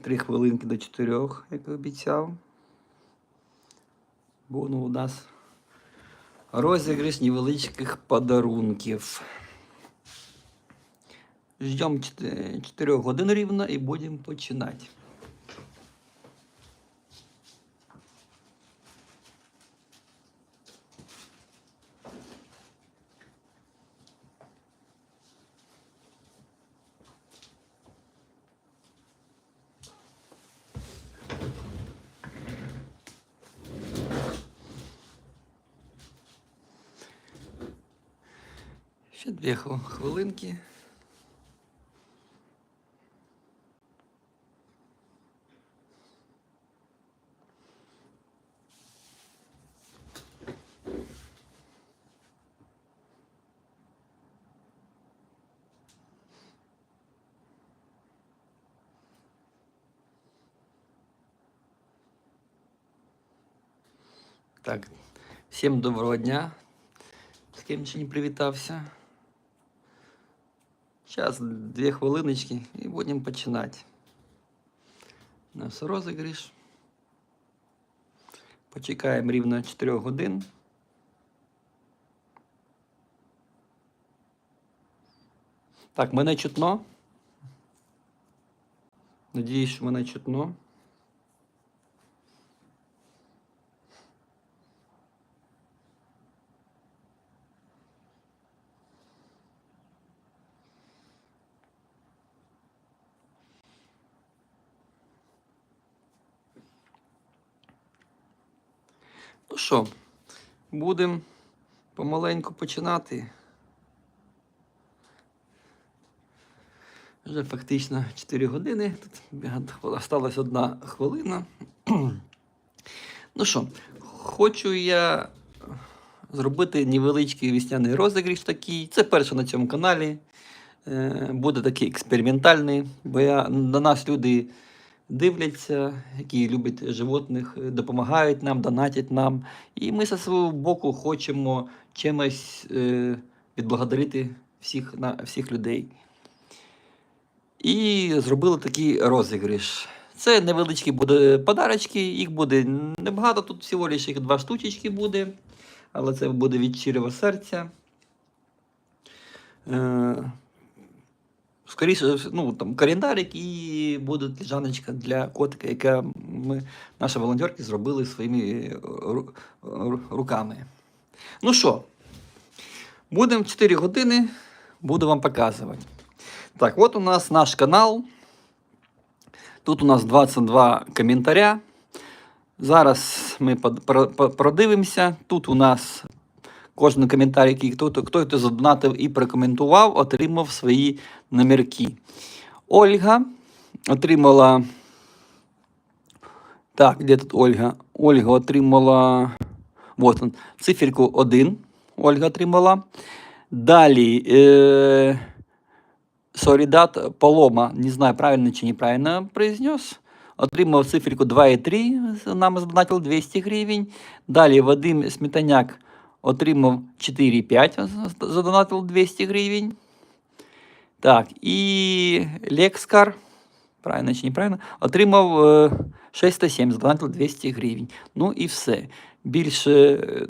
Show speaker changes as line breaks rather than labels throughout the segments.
Три хвилинки до чотирьох, як обіцяв. Бо ну, у нас розіграш невеличких подарунків. Ждемо 4 годин рівно і будемо починати. Ще дві хвилинки. Так, всім доброго дня. З ким ще не привітався. Зараз дві хвилиночки і будемо починати. У нас розігріш. Почекаємо рівно 4 годин. Так, мене чутно. Надіюсь, що мене чутно. Що, будемо помаленьку починати. Вже фактично 4 години. Тут осталась одна хвилина. Ну що, хочу я зробити невеличкий весняний розіграш такий. Це перше на цьому каналі. Е, Буде такий експериментальний, бо я, на нас люди дивляться, які люблять животних, допомагають нам, донатять нам. І ми зі свого боку хочемо чимось е, відблагодарити всіх, на, всіх людей. І зробили такий розіграш. Це невеличкі буде подарочки, їх буде небагато, тут всього лише два штучечки буде, але це буде від щирого серця. Е, Скоріше, ну там календарик і буде лежаночка для котика, яка ми, наші волонтерки, зробили своїми ру- ру- руками. Ну що, будемо 4 години, буду вам показувати. Так, от у нас наш канал. Тут у нас 22 коментаря. Зараз ми продивимося. Тут у нас кожен коментар, який хто, хто, хто задонатив і прокоментував, отримав свої номерки. Ольга отримала. Так, де тут Ольга? Ольга отримала. Вот он, циферку 1. Ольга отримала. Далі. Е... Солідат Полома, не знаю, правильно чи неправильно произнес. Отримав циферку 2,3, нам задонатив 200 гривень. Далі Вадим Сметаняк отримав 4,5, задонатив 200 гривень. Так, і Лекскар, правильно чи неправильно, отримав е, 607, задонатив 200 гривень. Ну і все. Більше е,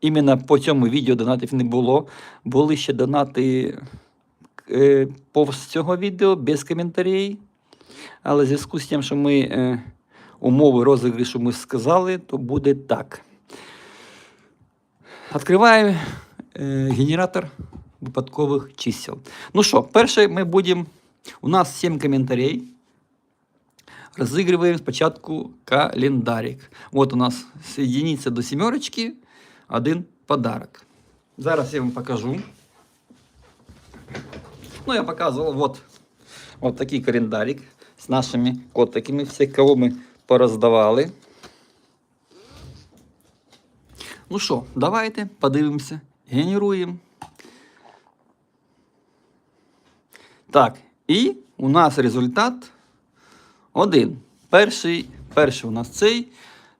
іменно по цьому відео донатів не було. Були ще донати е, повз цього відео без коментарів. Але в зв'язку з тим, що ми е, умови розіграшу ми сказали, то буде так. Відкриваю е, генератор випадкових чисел. Ну що, перше ми будемо. У нас 7 коментарів. Розігруємо спочатку календарик. От у нас з единиці до сімерочки один подарок. Зараз я вам покажу. Ну, я показывал вот, вот такий календарик з нашими котиками, всіх, кого ми пороздавали. Ну що, давайте подивимося, генеруємо. Так, і у нас результат один. Перший, перший у нас цей.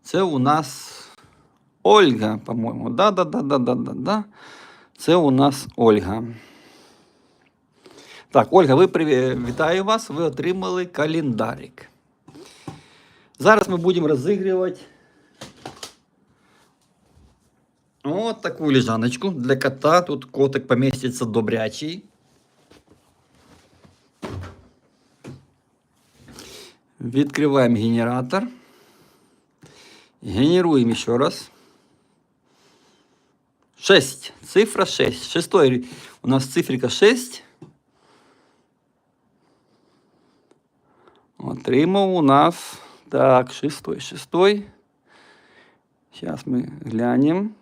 Це у нас Ольга, по-моєму. Да, да, да, да, да, да, да. Це у нас Ольга. Так, Ольга, ви приві- вітаю вас. Ви отримали календарик. Зараз ми будемо розігрувати от таку лежаночку для кота. Тут котик поміститься добрячий. Відкриваємо генератор. Генеруем еще раз. 6. Цифра 6. Шестой у нас цифрика 6. Отримав у нас. Так, шестой, шестой. Сейчас мы глянем.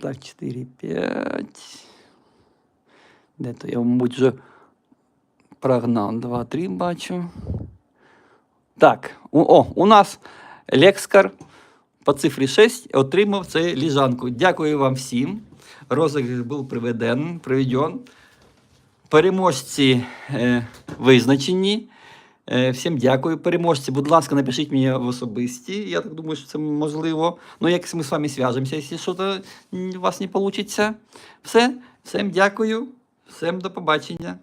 Так, 4, 5. Де-то я, мабуть, вже прогнав. 2, 3 бачу. Так, о, у нас Лекскар по цифрі 6 отримав цю ліжанку. Дякую вам всім. Розіграш був приведен, приведен. Переможці е, визначені. Е, всім дякую. Переможці, будь ласка, напишіть мені в особисті. Я так думаю, що це можливо. Ну, як ми з вами зв'яжемося, якщо щось у вас не вийде. Все. Всім дякую. Всім до побачення.